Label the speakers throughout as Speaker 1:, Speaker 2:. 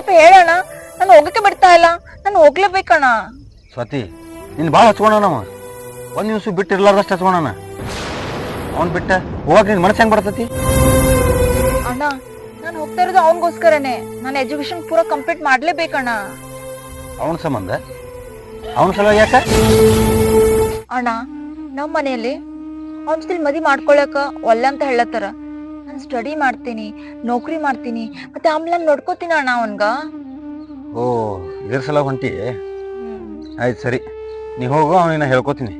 Speaker 1: ಸ್ವಲ್ಪ ಹೇಳೋಣ ನಾನು ಹೋಗಕ್ಕೆ ಬಿಡ್ತಾ ಇಲ್ಲ. ನಾನು ಹೋಗ್ಲೇಬೇಕಣ್ಣ.
Speaker 2: ಸ್ವತಿ ನಿನ್ ಭಾಳ ಹಚ್ಕೋಣ ಒಂದ್ ನಿಮಿಷ ಬಿಟ್ಟು ಇರ್ಲಾರ್ದಷ್ಟು ಹಚ್ಕೋಣ ಅವ್ನು ಬಿಟ್ಟ ಹೋಗಕ್ ನಿನ್ ಮನಸ್ಸು ಹೆಂಗ್ ಬರ್ತತಿ?
Speaker 1: ಅಣ್ಣ ನಾನು ಹೋಗ್ತಾ ಇರೋದು ಅವನಿಗೋಸ್ಕರನೇ. ನಾನು ಎಜುಕೇಶನ್ ಪೂರ ಕಂಪ್ಲೀಟ್ ಮಾಡ್ಲೇಬೇಕಣ್ಣ.
Speaker 2: ಅವನ ಸಂಬಂಧ? ಅವನ ಸಲುವಾಗಿ ಯಾಕ?
Speaker 1: ಅಣ್ಣ ನಮ್ಮ ಮನೆಯಲ್ಲಿ ಅವ್ನ ಜೊತೆ ಮದಿ ಮಾಡ್ಕೊಳಕ ಒಲ್ಲೆ ಅಂತ ಹೇಳತ್ತಾರ. ನಾನು ಸ್ಟಡಿ ಮಾಡ್ತೀನಿ ನೌಕರಿ ಮಾಡ್ತೀನಿ ಮತ್ತೆ ಆಮೇಲೆ ನಾನು ನೋಡ್ಕೋತೀನಿ ಅಣ್ಣ ಅವನ್ಗ.
Speaker 2: ಓ ಇದ್ರ ಸಲ ಹೊಂಟಿ? ಆಯ್ತು ಸರಿ. ನೀ ಹೋಗು ಅವನಿನ ಹೇಳ್ಕೊತೀನಿ.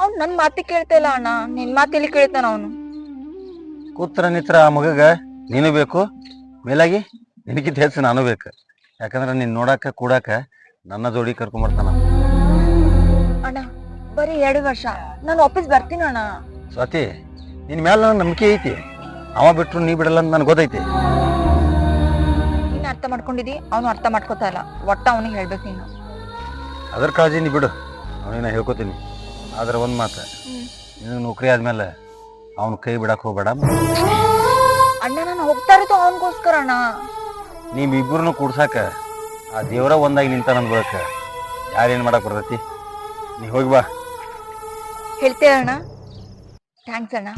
Speaker 1: ಅವ್ನು ನನ್ನ ಮಾತಿ ಕೇಳ್ತಾ ಇಲ್ಲ ಅಣ್ಣ ನಿನ್ನ ಮಾತೆಲ್ಲಿ ಕೇಳ್ತಾನ ಅವನು.
Speaker 2: ಕೂತ್ರ ನಿತ್ರ ಆ ಮಗಗ ನೀನು ಬೇಕು ಮೇಲಾಗಿ ನಿನಗಿಂತ ಹೆಚ್ಚು ನಾನು ಬೇಕು. ಯಾಕಂದ್ರೆ ನೀನು ನೋಡಾಕ ಕೂಡಾಕ ನನ್ನ ಜೋಡಿ ಕರ್ಕೊಂಬರ್ತಾನ
Speaker 1: ಅಣ್ಣ ಬರೀ ಎರಡು ವರ್ಷ ನಾನು ವಾಪಸ್ ಬರ್ತೀನಿ ಅಣ್ಣ.
Speaker 2: ಸ್ವಾತಿ ನಿನ್ ಮೇಲೆ ನನ್ನ ನಂಬಿಕೆ ಐತಿ. ಅವ ಬಿಟ್ರು ನೀ ಬಿಡಲ್ಲ ಅಂತ ನನಗೆ ಗೊತ್ತೈತಿ.
Speaker 1: ನೀನು ಅರ್ಥ ಮಾಡ್ಕೊಂಡಿದಿ? ಅವನು ಅರ್ಥ ಮಾಡ್ಕೋತಾ ಇಲ್ಲ. ಒಟ್ಟ ಅವನಿಗೆ ಹೇಳ್ಬೇಕು ನೀನು.
Speaker 2: ಅದ್ರ ಕಾಳಜಿ ನೀ ಬಿಡು. ಅವನಿನ ಹೇಳ್ಕೊತೀನಿ. ಆದ್ರೆ ಒಂದು ಮಾತು. ನಿನಗೆ ನೌಕರಿ ಆದ್ಮೇಲೆ ಅವನು ಕೈ ಬಿಡಕ್ ಹೋಗ್ಬೇಡ.
Speaker 1: ಅಣ್ಣ ನಾನು ಹೋಗ್ತಾ ಇರೋದು ಅವನಿಗೋಸ್ಕರ ಅಣ್ಣ.
Speaker 2: ನೀವ್ ಇಬ್ಬರನ್ನು ಕೂಡ್ಸಾಕ ಆ ದೇವರ ಒಂದಾಗಿ ನಿಂತ ನನ್ ಬಳಕ. ಯಾರೇನ್ ಮಾಡಕ್ ಬರ್ತೈತಿ? ನೀ ಹೋಗಿ ಬಾ.
Speaker 1: ಹೇಳ್ತೀಯ ಅಣ್ಣ? ಥ್ಯಾಂಕ್ಸ್ ಅಣ್ಣ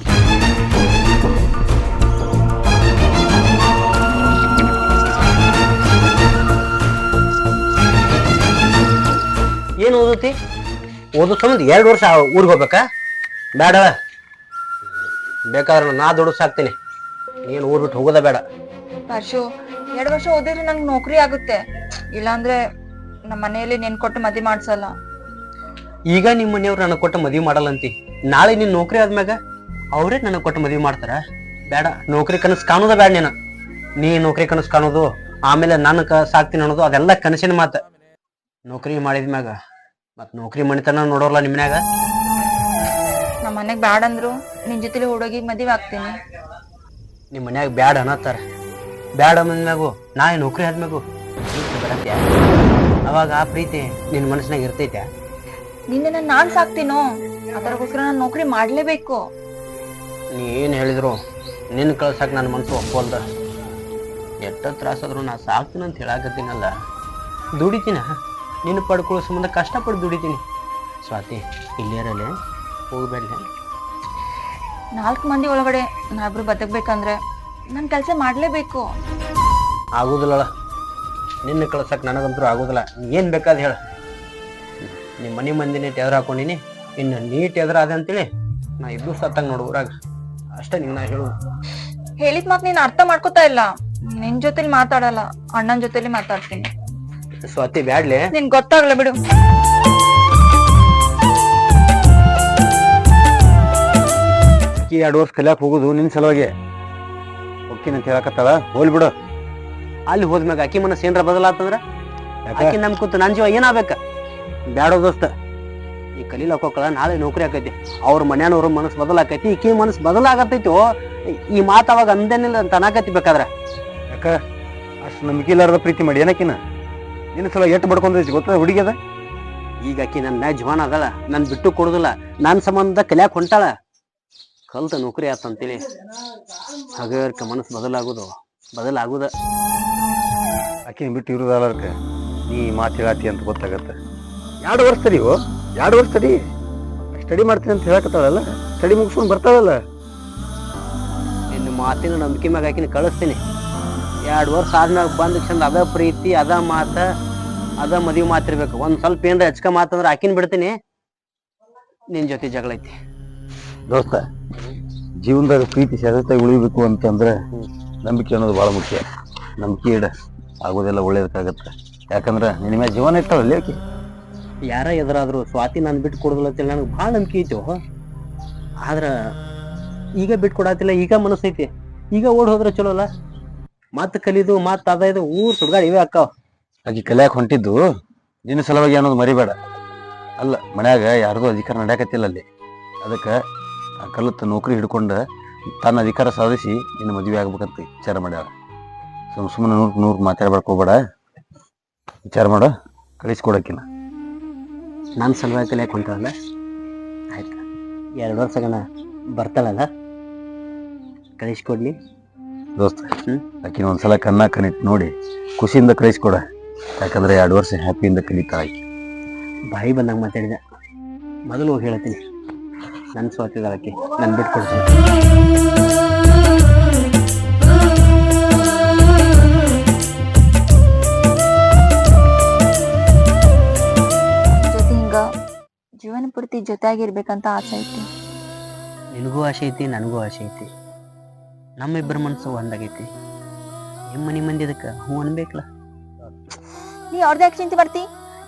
Speaker 3: ಏನು ಓದುತ್ತಿ? ಓದೋ ಸಂಬಂಧ ಎರಡು ವರ್ಷ ಊರಿಗೆ ಹೋಗ್ಬೇಕಾ? ಬೇಡ. ಬೇಕಾದ್ರೆ ನಾ ದುಡ್ಡು ಸಾಕ್ತೀನಿ. ಏನು ಊರ್ ಬಿಟ್ಟು ಹೋಗೋದ ಬೇಡ.
Speaker 1: ಪರ್ಶು ಎರಡು ವರ್ಷ ಓದಿದ್ರೆ ನಂಗೆ ನೌಕರಿ ಆಗುತ್ತೆ. ಇಲ್ಲಾಂದ್ರೆ ನಮ್ಮ ಮನೆಯಲ್ಲಿ ನೆನ್ ಕೊಟ್ಟು ಮದುವೆ ಮಾಡ್ಸಲ್ಲ.
Speaker 3: ಈಗ ನಿಮ್ಮ ಮನೆಯವ್ರು ನನಗೆ ಕೊಟ್ಟು ಮದುವೆ ಮಾಡಲ್ಲಂತಿ. ನಾಳೆ ನಿನ್ನ ನೌಕರಿ ಆದ್ಮ್ಯಾಗ ಅವರೇ ನನಗೆ ಕೊಟ್ಟು ಮದುವೆ ಮಾಡ್ತಾರ. ಬೇಡ ನೌಕರಿ ಕನಸು ಕಾಣೋದ ಬೇಡ ನೀನು. ನೀ ನೌಕರಿ ಕನಸು ಕಾಣೋದು ಆಮೇಲೆ ನಾನು ಕ ಸಾಕ್ತೀನಿ ಅನ್ನೋದು ಅದೆಲ್ಲ ಕನಸಿನ ಮಾತು. ನೌಕರಿ ಮಾಡಿದ್ಮ್ಯಾಗ ಮತ್ ನೌಕರಿ ಮಣಿತನ ನೋಡೋರ್ಲ ನಿಮ್ಮನ್ಯಾಗ
Speaker 1: ನಮ್ಮ ಮನೆಗ್ ಬ್ಯಾಡ ಅಂದ್ರು ನಿನ್ ಜೊತೆಲಿ ಹುಡುಗಿ ಮದುವೆ ಆಗ್ತೀನಿ.
Speaker 3: ನಿಮ್ಮ ಮನ್ಯಾಗ ಬ್ಯಾಡ ಅನ್ನತ್ತಾರ. ಬ್ಯಾಡ ಅಂದ್ಮ್ಯಾಗು ನಾ ನೌಕರಿ ಆದ್ಮ್ಯಾಗು. ಪ್ರೀತಿ ಅವಾಗ ಆ ಪ್ರೀತಿ ನಿನ್ನ ಮನಸ್ಸಿನಾಗ ಇರ್ತೈತ್ಯಾ
Speaker 1: ನಿನ್ನ ನಾನ್ ಸಾಕ್ತೀನೋ? ಅದರಗೋಸ್ಕರ ನಾನು ನೌಕರಿ ಮಾಡಲೇಬೇಕು.
Speaker 3: ನೀ ಏನು ಹೇಳಿದ್ರು ನಿನ್ನ ಕಳ್ಸಕ್ ನನ್ನ ಮನಸ್ಸು ಒಪ್ಪಲ್ದ ಎಷ್ಟ ತ್ರಾಸಾದ್ರು ನಾ ಸಾಕ್ತೀನಿ ಅಂತ ಹೇಳಾಕತ್ತೀನಲ್ಲ. ದುಡಿತೀನ? ನಿನ್ನ ಪಡ್ಕೊಳ್ಳೋ ಸಂಬಂಧ ಕಷ್ಟಪಟ್ಟು ದುಡಿತೀನಿ. ಸ್ವಾತಿ ಇಲ್ಲೇರಲ್ಲೇ? ಹೋಗ್ಬೇಡ
Speaker 1: ನಾಲ್ಕು ಮಂದಿ ಒಳಗಡೆ ನಾವಿಬ್ರು ಬದುಕಬೇಕಂದ್ರೆ ನನ್ನ ಕೆಲಸ ಮಾಡಲೇಬೇಕು.
Speaker 3: ಆಗುದಿಲ್ಲ ನಿನ್ನ ಕಳ್ಸಕ್ ನನಗಂತೂ ಆಗೋದಿಲ್ಲ. ಏನು ಬೇಕಾದ ಹೇಳ. ನಿಮ್ಮ ಮನೆ ಮಂದಿನೇ ಟೆದ್ರ ಹಾಕೊಂಡಿನಿ. ಇನ್ನು ನೀ ಟೆದ್ರ ಅದ ಅಂತೇಳಿ ನಾ ಇಬ್ಬರು ಸತ್ತಂಗ್ ನೋಡು ಊರಾಗ. ಅಷ್ಟೇ ನಿನ್ನ ನಾ ಹೇಳು
Speaker 1: ಹೇಳಿದ ಮಾತ್ ನೀನ್ ಅರ್ಥ ಮಾಡ್ಕೋತಾ ಇಲ್ಲ. ನಿನ್ ಜೊತೆಲಿ ಮಾತಾಡಲ್ಲ ಅಣ್ಣನ ಜೊತೆಲಿ ಮಾತಾಡ್ತೀನಿ.
Speaker 3: ಸ್ವಾತಿ ಬ್ಯಾಡ್ಲೆ?
Speaker 1: ನಿನ್ ಗೊತ್ತಾಗ್ಲ ಬಿಡು.
Speaker 2: ಎರಡು ವರ್ಷ ಕಲಿಯಾಕ ಹೋಗುದು ನಿನ್ ಸಲುವಾಗಿ. ಹೋಗ್ತೀನಿ ಅಂತ ಹೇಳಕತ್ತಾಳ. ಹೋಲ್ ಬಿಡು.
Speaker 3: ಅಲ್ಲಿ ಹೋದ್ಮ್ಯಾಗ ಅಕ್ಕಿ ಮನಸ್ಸು ಏನ್ರ ಬದಲಾತಂದ್ರ?
Speaker 2: ಯಾಕ?
Speaker 3: ಆಕಿ ನಮ್ ಕೂತು ನನ್ ಜೀವ ಏನಾಗ್ಬೇಕ? ಬ್ಯಾಡೋ ದೋಸ್ತ ಈ ಕಲೀಲಕ್ ಹೋಗಲ್ಲ ನಾಳೆ ನೌಕರಿ ಆಕೈತಿ. ಅವ್ರ ಮನ್ಯಾನವ್ರ ಮನಸ್ಸು ಬದಲಾಕೈತಿ ಈಕಿ ಮನಸ್ಸು ಬದಲಾಗತೈತಿ ಈ ಮಾತು ಅವಾಗ ಅಂದೇನಿಲ್ಲ ಅಂತ ಅನಾಕತಿ ಬೇಕಾದ್ರೆ.
Speaker 2: ಯಾಕ? ಅಷ್ಟು ನಂಬಿಕೆ ಇಲ್ಲಾರ್ದ ಪ್ರೀತಿ ಮಾಡಿ ಏನಕ್ಕಿನ ನಿನ್ನ ಸಲ ಎಟ್ಟು ಬಡ್ಕೊಂಡೈತಿ ಗೊತ್ತದ ಹುಡುಗಿ ಅದ?
Speaker 3: ಈಗ ಆಕಿ ನನ್ನ ಜೀವನ ನನ್ನ ನನ್ ಬಿಟ್ಟು ಕೊಡುದಿಲ್ಲ ನನ್ನ ಸಂಬಂಧ ಕಲ್ಯಾಕ್ ಹೊಂಟಾಳ. ಕಲ್ತ ನೌಕರಿ ಆತಂತೇಳಿ ಹಗರ್ಕ ಮನಸ್ಸು ಬದಲಾಗುದು ಬದಲಾಗುದ.
Speaker 2: ಆಕಿನ ಬಿಟ್ಟು ಇರುದಲ್ಲರ್ಕ ನೀ ಮಾತು ಹೇಳಾತಿ ಅಂತ ಗೊತ್ತಾಗತ್ತೆ. ಎರಡು ವರ್ಷ ತಡಿಯೋ ಎರಡು ವರ್ಷ ತಡಿ ಸ್ಟಡಿ ಮಾಡ್ತೀನಿ ಅಂತ ಹೇಳಕತ್ತಾಳಲ್ಲ? ಸ್ಟಡಿ ಮುಗಿಸ್ಕೊಂಡು ಬರ್ತಾಳಲ್ಲ?
Speaker 3: ನಿನ್ನ ಮಾತಿನ ನಂಬಿಕೆ ಮ್ಯಾಗ ಹಾಕಿನ ಕಳಿಸ್ತೀನಿ. ಎರಡು ವರ್ಷ ಆದ್ಮ್ಯಾಗ ಬಂದ ಚಂದ ಅದ ಪ್ರೀತಿ ಅದ ಮಾತ ಅದ ಮದುವೆ ಮಾತಿರ್ಬೇಕು ಒಂದ್ ಸ್ವಲ್ಪ ಏನ್ರ ಹೆಚ್ಕ ಮಾತಂದ್ರೆ ಹಾಕಿನ ಬಿಡ್ತೀನಿ. ನಿನ್ ಜೊತೆ ಜಗಳ ಐತಿ.
Speaker 2: ದೋಸ್ತ ಜೀವನದಾಗ ಪ್ರೀತಿ ಶಾಶ್ವತವಾಗಿ ಉಳಿಬೇಕು ಅಂತಂದ್ರೆ ನಂಬಿಕೆ ಅನ್ನೋದು ಬಹಳ ಮುಖ್ಯ. ನಂಬಿಕೆ ಇಡ ಆಗೋದೆಲ್ಲ ಒಳ್ಳೇದಕ್ಕಾಗತ್ತೆ. ಯಾಕಂದ್ರೆ ನಿನ್ನ ಮೇಲೆ ಜೀವನ ಇರ್ತಾವಲ್ಲಿ ಆಕಿ?
Speaker 3: ಯಾರ ಎದುರಾದ್ರು ಸ್ವಾತಿ ನಾನು ಬಿಟ್ಟು ಕೊಡೋದಿಲ್ಲ ನನಗೆ ಭಾಳ ನಂಬಿಕೆ ಐತಿ ಆದ್ರ ಈಗ ಬಿಟ್ಟು ಕೊಡತ್ತಿಲ್ಲ ಈಗ ಮನಸ್ಸೈತಿ ಈಗ ಓಡ್ ಹೋದ್ರೆ ಚಲೋ ಅಲ್ಲ? ಮತ್ ಕಲಿದು, ಮತ್ ಅದ ಇದು ಊರ್ ಸುಡ್ಗಾಡ್ ಇವೇ ಅಕ್ಕಾವ
Speaker 2: ಆಕಿ ಕಲಿಯಾಕ ಹೊಂಟಿದ್ದು, ನಿನ್ನ ಸಲುವಾಗಿ ಅನ್ನೋದು ಮರಿಬೇಡ. ಅಲ್ಲ, ಮನ್ಯಾಗ ಯಾರಿಗೂ ಅಧಿಕಾರ ನಡ್ಯಾಕತ್ತಿಲ್ಲ ಅಲ್ಲಿ. ಅದಕ್ಕೆ ಆ ಕಲ್ಲತ್ತ ನೌಕರಿ ಹಿಡ್ಕೊಂಡು ತನ್ನ ಅಧಿಕಾರ ಸಾಧಿಸಿ ನಿನ್ನ ಮದುವೆ ಆಗ್ಬೇಕಂತ ವಿಚಾರ ಮಾಡ್ಯಾರ ಸುಮ್ ಸುಮ್ಮನೆ ನೂರ್ ನೂರ್ ಮಾತಾಡ್ಬೇಕೋಬೇಡ ವಿಚಾರ ಮಾಡು ಕಳಿಸ್ಕೊಡಕ್ಕಿನ
Speaker 3: ನನ್ನ ಸಲುವಾಗಿ ಕಲಿಯಕ್ ಹೊಂಟಲ್ಲ ಆಯ್ತು. ಎರಡು ವರ್ಷಗನ ಬರ್ತಾಳಲ್ಲ? ಕಳಿಸ್ಕೊಡ್ಲಿ.
Speaker 2: ದೋಸ್ತ. ಆಕಿನ ಒಂದ್ಸಲ ಕನ್ನ ಕನಿಟ್ಟು ನೋಡಿ ಖುಷಿಯಿಂದ ಕಳಿಸ್ಕೊಡ. ಯಾಕಂದ್ರೆ ಎರಡು ವರ್ಷ ಹ್ಯಾಪಿಯಿಂದ ಕಲಿತಾ ಆಕಿ.
Speaker 3: ಬಾಯಿ ಬಂದಂಗೆ ಮಾತಾಡಿದ. ಮೊದಲು ಹೋಗಿ ಹೇಳ್ತೀನಿ ನನ್ನ ಸ್ವಾತಿದಾಳಕ್ಕೆ ನನ್ನ ಬಿಟ್ಟು ಕೊಡ್ತೀನಿ
Speaker 1: ಜೀವನ ಪೂರ್ತಿ ಜೊತೆಯಾಗಿರ್ಬೇಕಂತ ಆಸೆ ಐತಿ.
Speaker 3: ನಿನಗೂ ಆಸೆ ಐತಿ ನನಗೂ ಆಸೆ ಐತಿ. ನಮ್ಮಿಬ್ಬರ ಮನಸ್ಸು ಒಂದಾಗೈತಿ. ನಿಮ್ಮ ಮನೆ ಮಂದಿ ಅದಕ್ಕೆ ಹ್ಞೂ ಅನ್ಬೇಕಲ್ಲ?
Speaker 1: ನೀ ಅವ್ರದ್ದು ಯಾಕೆ ಚಿಂತೆ ಬರ್ತಿ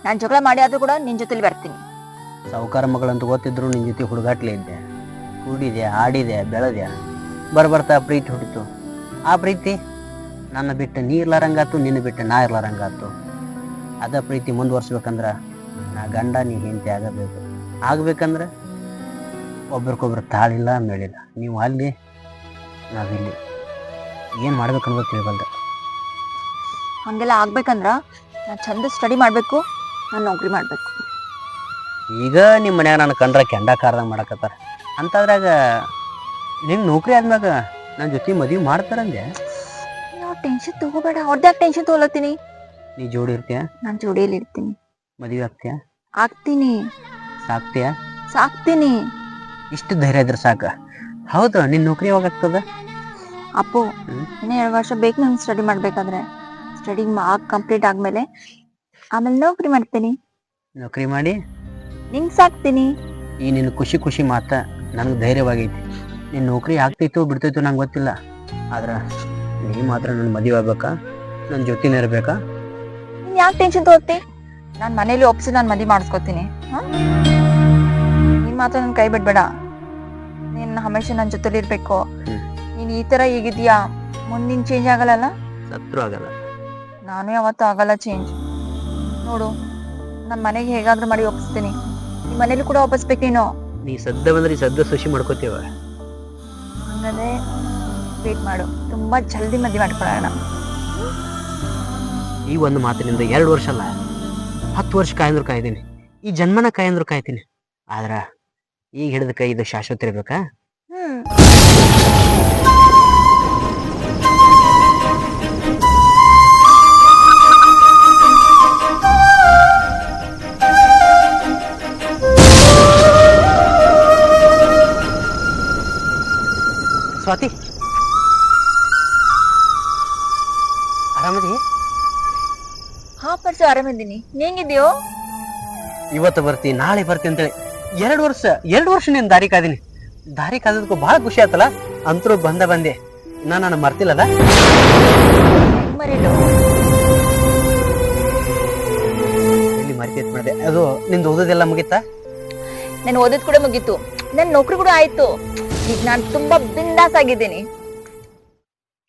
Speaker 1: ನಾನು ಜಗಳ ಮಾಡಿ ಆದ್ರೂ ಕೂಡ ನಿನ್ನ ಜೊತೆಲಿ ಬರ್ತೀನಿ.
Speaker 3: ಸಾವುಕಾರ ಮಗಳಂತ ಗೊತ್ತಿದ್ರು ನಿನ್ನ ಜೊತೆ ಹುಡುಗಾಟ್ಲೆ ಇದ್ದೆ. ಕೂಡಿದೆ ಆಡಿದೆ ಬೆಳೆದೆ ಬರ್ಬರ್ತಾ ಪ್ರೀತಿ ಹುಟ್ಟಿತು. ಆ ಪ್ರೀತಿ ನನ್ನ ಬಿಟ್ಟು ನೀ ಇರ್ಲಾರಂಗಾತು ನಿನ್ನ ಬಿಟ್ಟು ನಾ ಇರ್ಲಾರಂಗಾತು. ಅದ ಪ್ರೀತಿ ಮುಂದುವರ್ಸ್ಬೇಕಂದ್ರ ನಾ ಗಂಡ ನೀ ಹೆಂಡತಿ ಆಗಬೇಕು. ಆಗ್ಬೇಕಂದ್ರೆ ಒಬ್ರಿಗೊಬ್ರು ತಾಳಿಲ್ಲ ಮೇಳಿಲ್ಲ. ನೀವು ಅಲ್ಲಿ ನಾವಿಲ್ಲಿ. ಏನು ಮಾಡ್ಬೇಕು ಅನ್ನೋದು ತಿಳಿಬಲ್ದೆ
Speaker 1: ಹಂಗೆಲ್ಲ ಆಗ್ಬೇಕಂದ್ರ ನಾನು ಚಂದ ಸ್ಟಡಿ ಮಾಡಬೇಕು ನಾನು ನೌಕರಿ ಮಾಡಬೇಕು.
Speaker 3: ಈಗ ನಿಮ್ಮ ಮನ್ಯಾಗ ನಾನು ಕಂಡ್ರೆ ಕೆಂಡ ಕಾರ್ದಂಗೆ ಮಾಡಕತ್ತಾರ. ಅಂಥದ್ರಾಗ ನಿಮ್ಗೆ ನೌಕರಿ ಆದ್ಮ್ಯಾಗ ನನ್ನ ಜೊತೆ ಮದುವೆ ಮಾಡ್ತಾರಂದೆ.
Speaker 1: ನಾವು ಟೆನ್ಷನ್ ತಗೋಬೇಡ. ಅವ್ರದ್ದು ಟೆನ್ಷನ್ ತಗೊಳತ್ತೀನಿ
Speaker 3: ನೀ ಜೋಡಿ ಇರ್ತೀಯ?
Speaker 1: ನಾನು ಜೋಡಿಯಲ್ಲಿ ಇರ್ತೀನಿ
Speaker 3: ಮದುವೆ ಆಗ್ತೀಯ?
Speaker 1: ಆಗ್ತೀನಿ.
Speaker 3: ಸಾಕ್ತೀಯ?
Speaker 1: ಸಾಕ್ತೀನಿ.
Speaker 3: ಇಷ್ಟು ಧೈರ್ಯ ಇದ್ರೆ ಸಾಕ. ಹೌದು ನಿನ್ನ ನೌಕರಿ ಯಾವಾಗ ಆಗ್ತದ?
Speaker 1: ಅಪ್ಪು. ಇನ್ನ ಎರಡು ವರ್ಷ ಬೇಕು ನಾನು ಸ್ಟಡಿ ಮಾಡ್ಬೇಕಾದ್ರೆ. ಸ್ಟಡಿ ಕಂಪ್ಲೀಟ್ ಆದ್ಮೇಲೆ ಆಮೇಲೆ ನೌಕರಿ ಮಾಡ್ತೀನಿ.
Speaker 3: ನೌಕರಿ ಮಾಡಿ?
Speaker 1: ನಿಂಗ್ ಸಾಕ್ತೀನಿ.
Speaker 3: ಈ ನಿನ್ನ ಖುಷಿ ಖುಷಿ ಮಾತ ನನಗೆ ಧೈರ್ಯವಾಗೈತಿ. ನಿನ್ನ ನೌಕರಿ ಆಗ್ತೈತೋ ಬಿಡ್ತೈತೋ ನಂಗೆ ಗೊತ್ತಿಲ್ಲ. ಆದ್ರೆ ನೀ ಮಾತ್ರ ನನ್ನ ಮದುವೆ ಆಗ್ಬೇಕಾ? ನನ್ನ ಜೊತೆನೇ ಇರಬೇಕಾ?
Speaker 1: ನೀನು ಯಾಕೆ ಟೆನ್ಷನ್ ತಗೋತಿ? ನಾನ್ ಮನೇಲಿ ಒಪ್ಸಿ ನಾನ್ ಮದುವೆ ಮಾಡಿಸ್ಕೊತೀನಿ. ನೀನ್ ಮಾತ್ರ ನನ್ನ ಕೈ ಬಿಡ್ಬೇಡ. ನೀನ್ ಹಮೇಶ ನನ್ನ ಜೊತೆಲಿ ಇರ್ಬೇಕು. ನೀನು ಈ ತರ ಈಗಿದ್ಯಾ? ಮುಂದಿನ ಚೇಂಜ್ ಆಗಲ್ಲ?
Speaker 3: ಸತ್ರು ಆಗಲ್ಲ.
Speaker 1: ನಾನು ಯಾವತ್ತೂ ಆಗಲ್ಲ ಚೇಂಜ್ ನೋಡು ನಮ್ಮ ಮನೆಗೆ ಹೇಗಾದ್ರೂ ಮಾಡಿ ಒಪ್ಪಿಸ್ತೀನಿ ನಿಮ್ ಮನೇಲಿ ಕೂಡ ಒಪ್ಪಿಸ್ಬೇಕು ನೀನು.
Speaker 3: ನೀ ಸದ್ದ ಬಂದ್ರೆ ಸದ್ದ ಸುಶಿ ಮಾಡ್ಕೋತೀವ?
Speaker 1: ಹಂಗಂದ್ರೆ ವೇಟ್ ಮಾಡು. ತುಂಬಾ ಜಲ್ದಿ ಮದ್ವೆ ಮಾಡ್ಕೊಳ್ಳೋಣ.
Speaker 3: ಈ ಒಂದು ಮಾತಿನಿಂದ ಎರಡು ವರ್ಷ ಅಲ್ಲ. ಹತ್ತು ವರ್ಷ ಕಾಯಂದ್ರು ಕಾಯ್ತೀನಿ. ಈ ಜನ್ಮನ ಕಾಯಂದ್ರು ಕಾಯ್ತೀನಿ. ಆದ್ರ ಈಗ ಹಿಡಿದ ಕೈ ಇದು ಶಾಶ್ವತ ಇರ್ಬೇಕಾ?
Speaker 1: ಆರಾಮಿದ್ದೀನಿ. ನೀಂಗಿದ್ಯೋ
Speaker 3: ಇವತ್ತು ಬರ್ತಿ ನಾಳೆ ಬರ್ತಿ ಅಂತೇಳಿ. ಎರಡು ವರ್ಷ ಎರಡು ವರ್ಷ ನೀನು ದಾರಿ ಕಾದೀನಿ. ದಾರಿ ಕಾದದಕ್ಕೂ ಬಹಳ ಖುಷಿ ಆತಲ್ಲ? ಅಂತರೂ ಬಂದ ಬಂದೆ. ಇನ್ನ ನಾನು ಮರ್ತಿಲ್ಲದ
Speaker 1: ಮರೀಲು
Speaker 3: ಎಲ್ಲಿ ಮರ್ತಿತ್ ಮಾಡಿದೆ ಅದು ನಿಂದು ಓದೋದೆಲ್ಲ ಮುಗಿತಾ?
Speaker 1: ನಾನು ಓದೋದ್ ಕೂಡ ಮುಗೀತು. ನನ್ ನೌಕರಿ ಕೂಡ ಆಯ್ತು. ಈಗ ನಾನ್ ತುಂಬಾ ಬಿಂದಾಸ್ ಆಗಿದ್ದೀನಿ.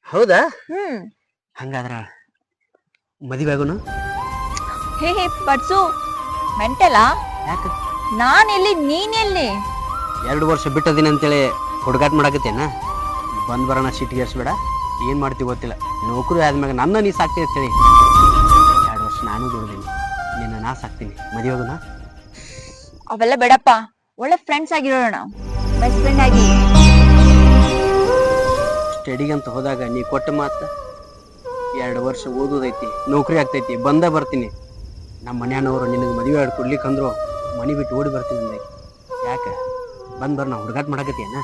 Speaker 3: ಹೌದಾ?
Speaker 1: ಹ್ಮ್.
Speaker 3: ಹಂಗಾದ್ರ ಮದುವೆ ಆಗೋನು
Speaker 1: ಹೇ ಹೇ ಪಡ್ಸು. ಮೆಂಟಲಾ?
Speaker 3: ಯಾಕ?
Speaker 1: ನಾನ್ ಎಲ್ಲಿ ನೀನ್ ಎಲ್ಲಿ
Speaker 3: ಎರಡು ವರ್ಷ ಬಿಟ್ಟದಿನ ಅಂತೇಳಿ ಹುಡುಗಾಟ ಮಾಡಕತ್ತೇನ? ಬಂದ್ ಬರೋಣ ಸಿಟ್ಟಿಗೇರ್ಸ್ಬೇಡ ಬೇಡ ಏನ್ ಮಾಡ್ತೀವಿ ಗೊತ್ತಿಲ್ಲ. ನೌಕರಿ ಆದ್ಮ್ಯಾಗ ನನ್ನ ನೀ ಸಾಕ್ತಿ ಅಂತೇಳಿ. ಎರಡು ವರ್ಷ ನಾನು ದುಡ್ದೀನಿ. ನಿನ್ನ ನಾ ಸಾಕ್ತೀನಿ. ಮದುವೆ ಆಗೋಣ
Speaker 1: ಅವೆಲ್ಲ ಬೇಡಪ್ಪ. ಒಳ್ಳೆ ಫ್ರೆಂಡ್ಸ್ ಆಗಿರೋಣ. ಬೆಸ್ಟ್ ಫ್ರೆಂಡ್ ಆಗಿ.
Speaker 3: ಸ್ಟಡಿಗೆ ಅಂತ ಹೋದಾಗ ನೀ ಕೊಟ್ಟ ಮಾತು ಎರಡು ವರ್ಷ ಓದೋದೈತಿ ನೌಕರಿ ಆಗ್ತೈತಿ ಬಂದ ಬರ್ತೀನಿ. ನಮ್ಮ ಮನೆಯವರು ನಿನಗೆ ಮದುವೆ ಆಡ್ ಕೊಡ್ಲಿಕ್ಕಂದ್ರು ಮನೆ ಬಿಟ್ಟು ಓಡಿ ಬರ್ತೀನಿ ಅಂದಾಗ ಯಾಕೆ? ಬಂದ್ ಬರ್ ನಾ ಹುಡುಗಾಟ ಮಾಡಕತ್ತೀಯನ?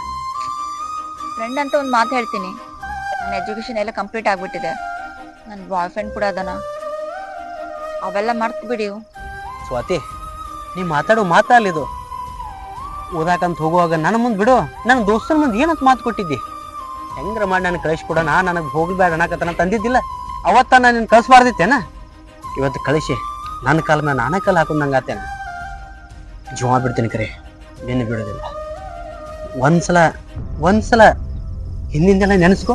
Speaker 1: ಫ್ರೆಂಡ್ ಅಂತ ಒಂದು ಮಾತು ಹೇಳ್ತೀನಿ. ನನ್ನ ಎಜುಕೇಶನ್ ಎಲ್ಲ ಕಂಪ್ಲೀಟ್ ಆಗಿಬಿಟ್ಟಿದೆ. ನನ್ನ ಬಾಯ್ ಫ್ರೆಂಡ್ ಕೂಡ ಅದನ. ಅವೆಲ್ಲ ಮರ್ತು ಬಿಡಿ
Speaker 3: ಸ್ವಾತಿ ನೀ ಮಾತಾಡೋ ಮಾತಲ್ಲಿದು ಓದಾಕಂತ ಹೋಗುವಾಗ ನನ್ನ ಮುಂದೆ ಬಿಡು. ನನ್ನ ದೋಸ್ತರ ಮುಂದೆ ಏನಂತ ಮಾತು ಕೊಟ್ಟಿದ್ದಿ? ಹೆಂಗ್ರ ಮಾಡಿ ನನಗೆ ಕಳಿಸ್ಕೊಡ ನಾ ನನಗೆ ಹೋಗ್ಬೇಡ ನಾನು ತಂದಿದ್ದಿಲ್ಲ. ಅವತ್ತ ನಾನು ನಿನ್ನ ಕಳಿಸ್ಬಾರ್ದಿತ್ತೇನ? ಇವತ್ತು ಕಳಿಸಿ. ನನ್ನ ಕಾಲ ಮೇಲೆ ನಾನೇ ಕಾಲ ಹಾಕೊಂಡಂಗೆ ಆತೇನ. ಜೀವ ಬಿಡ್ತೀನಿ ಕರೆ, ನಿನ್ನ ಬಿಡೋದಿಲ್ಲ. ಒಂದ್ಸಲ ಒಂದ್ಸಲ ಹಿಂದಿಂದೆಲ್ಲ ನೆನೆಸ್ಕೊ.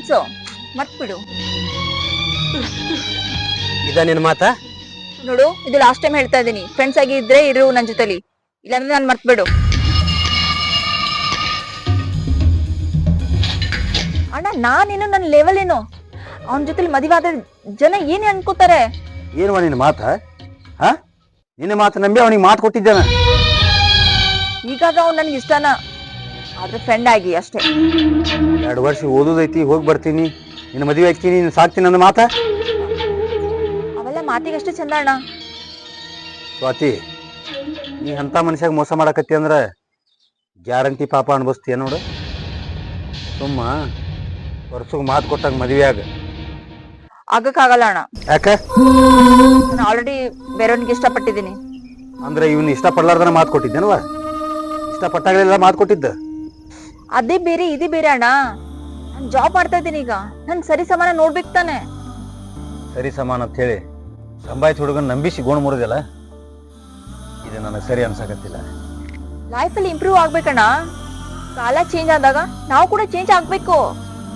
Speaker 1: ಕನ್ಸು ಮರ್ತ್ಬಿಡು
Speaker 3: ಇದ ನಿನ್ ಮಾತ?
Speaker 1: ನೋಡು ಇದು ಲಾಸ್ಟ್ ಟೈಮ್ ಹೇಳ್ತಾ ಇದೀನಿ ಫ್ರೆಂಡ್ಸ್ ಆಗಿ ಇದ್ರೆ ಇರು ನನ್ ಜೊತೆಲಿ. ಇಲ್ಲಾಂದ್ರೆ ನಾನು ಮರ್ತ್ಬಿಡು ಅಣ್ಣ ನಾನೇನು ನನ್ನ ಲೆವೆಲ್ ಏನು? ಅವನ ಜೊತೆಲಿ ಮದುವಾದ ಜನ ಏನೇ ಅನ್ಕೋತಾರೆ?
Speaker 2: ಏನು ನಿನ್ನ ಮಾತ? ಹಾ? ನಿನ್ನ ಮಾತು ನಂಬಿ ಅವನಿಗೆ ಮಾತು ಕೊಟ್ಟಿದ್ದಾನ.
Speaker 1: ಈಗಾಗ ಅವ್ನು ನನ್ಗೆ ಇಷ್ಟನ? ಆದ್ರೆ ಫ್ರೆಂಡ್ ಆಗಿ ಅಷ್ಟೇ.
Speaker 2: ಎರಡು ವರ್ಷ ಓದೋದೈತಿ ಹೋಗಿ ಬರ್ತೀನಿ. ನಿನ್ನ ಮದುವೆ ಆಗ್ತೀನಿ ನೀನು ಸಾಕ್ತೀನಿ ನನ್ನ ಮಾತ?
Speaker 1: ಅವೆಲ್ಲ ಮಾತಿಗಷ್ಟೇ ಚಂದ ಅಣ್ಣ.
Speaker 2: ಸ್ವಾತಿ ನೀ ಅಂಥ ಮನುಷ್ಯಾಗ ಮೋಸ ಮಾಡಕತ್ತಿ ಅಂದ್ರೆ ಗ್ಯಾರಂಟಿ ಪಾಪ ಅನ್ಭವಿಸ್ತೀಯ ನೋಡು. ಸುಮ್ಮ ವರ್ಷಕ್ಕೆ ಮಾತು ಕೊಟ್ಟಾಗ ಮದುವೆ ಆಗ.
Speaker 1: ಆಗಕ್ಕಾಗಲ್ಲ ಅಣ್ಣ.
Speaker 2: ಯಾಕೆ?
Speaker 1: ನಾನು ಆಲ್ರೆಡಿ ಬೇರೆಯವ್ನಿಗೆ ಇಷ್ಟಪಟ್ಟಿದ್ದೀನಿ.
Speaker 2: ಅಂದ್ರೆ ಇವನು ಇಷ್ಟಪಡ್ಲಾರ್ದನ ಮಾತು ಕೊಟ್ಟಿದ್ದೇನವ ಇಷ್ಟಪಟ್ಟಾಗಲೆಲ್ಲ ಮಾತು ಕೊಟ್ಟಿದ್ದ?
Speaker 1: ಅದೇ ಬೇರೆ ಇದೇ ಬೇರೆ ಅಣ್ಣ. ನಾನು ಜಾಬ್ ಮಾಡ್ತಾ ಇದ್ದೀನಿ ಈಗ. ನಾನು ಸರಿ ಸಮಾನ ನೋಡ್ಬೇಕು ತಾನೆ.
Speaker 2: ಸರಿ ಸಮಾನ ಅಂತ ಹೇಳಿ ಸಂಬಾಯಿ ಹುಡುಗನ ನಂಬಿಸಿ ಗೋಣ ಮುರಿದಿಲ್ಲ ಇದು ನನಗೆ ಸರಿ ಅನ್ಸಕತ್ತಿಲ್ಲ.
Speaker 1: ಲೈಫಲ್ಲಿ ಇಂಪ್ರೂವ್ ಆಗ್ಬೇಕಣ್ಣ. ಕಾಲ ಚೇಂಜ್ ಆದಾಗ ನಾವು ಕೂಡ ಚೇಂಜ್ ಆಗ್ಬೇಕು.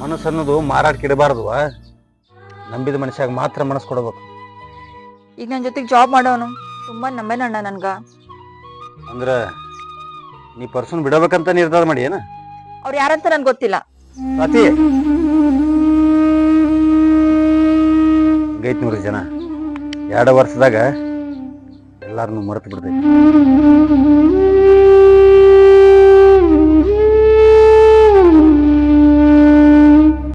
Speaker 2: ಮನಸ್ಸು ಅನ್ನೋದು ಮಾರಾಟಕ್ಕೆ ಇಡಬಾರ್ದು ನಂಬಿದ ಮನುಷ್ಯಾಗ ಮಾತ್ರ ಮನಸ್ಸು ಕೊಡಬೇಕು.
Speaker 1: ಈಗ ನನ್ನ ಜೊತೆಗೆ ಜಾಬ್ ಮಾಡೋನು ತುಂಬಾ ನಂಬೇನಣ್ಣ ನನ್ಗ.
Speaker 2: ಅಂದ್ರೆ ನೀ ಪರ್ಸನ್ ಬಿಡಬೇಕಂತ ನಿರ್ಧಾರ ಮಾಡಿ ಏನ?
Speaker 1: ಅವ್ರು ಯಾರಂತ ನನ್ಗೆ ಗೊತ್ತಿಲ್ಲ.
Speaker 2: ನೂರು ಜನ. ಎರಡು ವರ್ಷದಾಗ ಎಲ್ಲಾರನ್ನು ಮರೆತು ಬಿಡ್ತೈತಿ